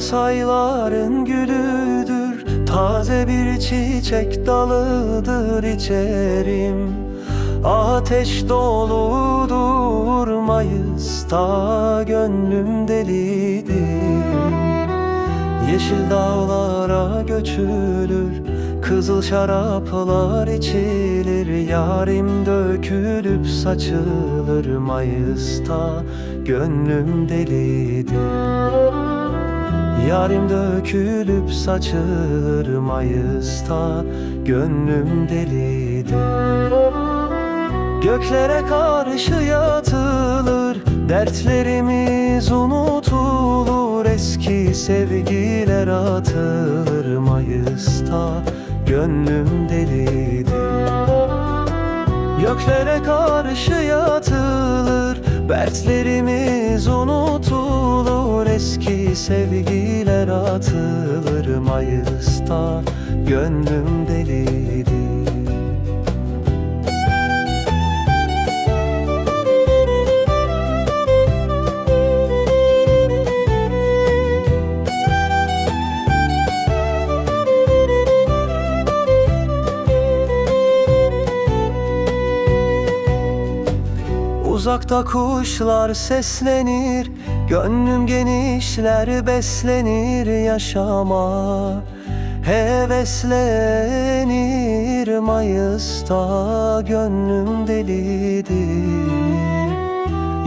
Mayıs ayların gülüdür. Taze bir çiçek dalıdır içerim. Ateş doludur Mayıs'ta gönlüm delidir. Yeşil dağlara göçülür Kızıl şaraplar içilir. Yarim dökülüp saçılır Mayıs'ta gönlüm delidir Yarim dökülüp saçılır Mayıs'ta Gönlüm delidir Göklere karşı yatılır Dertlerimiz unutulur. Eski sevgiler atılır Mayıs'ta Gönlüm delidir Göklere karşı yatılır Dertlerimiz unutulur Eski sevgiler atılır Mayıs'ta. Gönlüm delidir Uzakta kuşlar seslenir Gönlüm genişler beslenir yaşama. Heveslenir Mayıs'ta gönlüm delidir.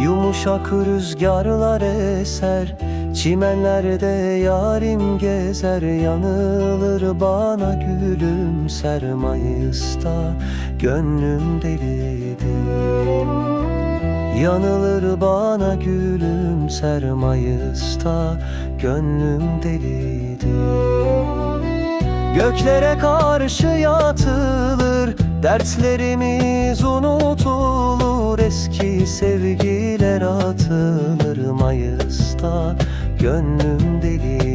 Yumuşak rüzgarlar eser Çimenlerde yarim gezer. Yanılır bana gülümser Mayıs'ta gönlüm delidir Yanılır bana gülümser Mayıs'ta Gönlüm delidir Göklere karşı yatılır Dertlerimiz unutulur. Eski sevgiler atılır Mayıs'ta Gönlüm delidir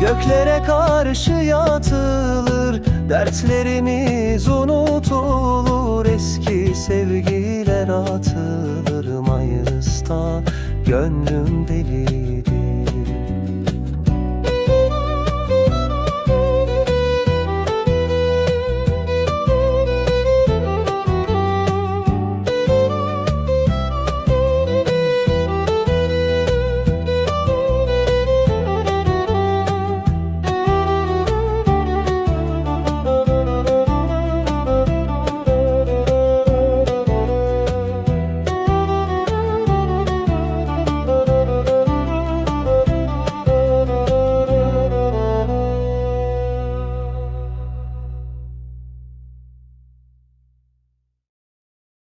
Göklere karşı yatılır Dertlerimiz unutulur. Eski sevgiler atılır Mayıs'ta Gönlüm delidir